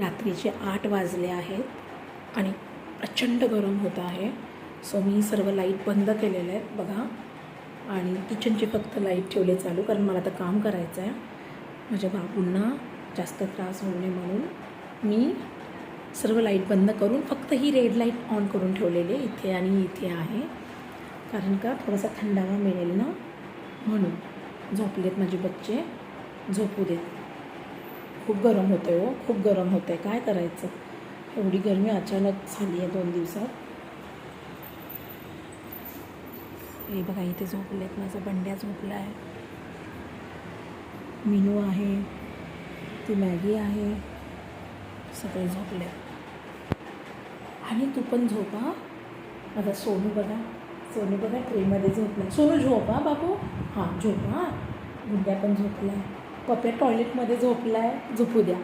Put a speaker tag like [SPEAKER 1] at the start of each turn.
[SPEAKER 1] रात्रीचे आठ वाजले आहेत आणि प्रचंड गरम होत आहे. सो मी सर्व लाइट बंद केलेले आहेत बघा. आणि किचनची फक्त लाइट ठेवले चालू कारण मला आता काम करायचं आहे माझ्या बाबूंना जास्त त्रास होऊ नये म्हणून मी सर्व लाइट बंद करून फक्त ही रेड लाइट ऑन करून ठेवलेली आहे. इथे आणि इथे आहे. कारण का? थोडासा थंडावा मिळेल ना? म्हणून झोपलेत माझे बच्चे. झोपू देत. खूप गरम होतं आहे हो खूप गरम होतं. आहे काय करायचं? एवढी गरमी अचानक झाली आहे दोन दिवसात. हे बघा इथे झोपलेत माझा बंड्या झोपला आहे मिनू आहे ती मॅगी आहे. सगळे झोपले आणि तू पण झोपा माझा सोनू बघा सोनू बघा ट्रेमध्ये झोपला सोनू झोपा बापू? हां झोपा गुंड्या पण झोपला आहे पप्या टॉयलेटमध्ये झोपला आहे झोपू द्या.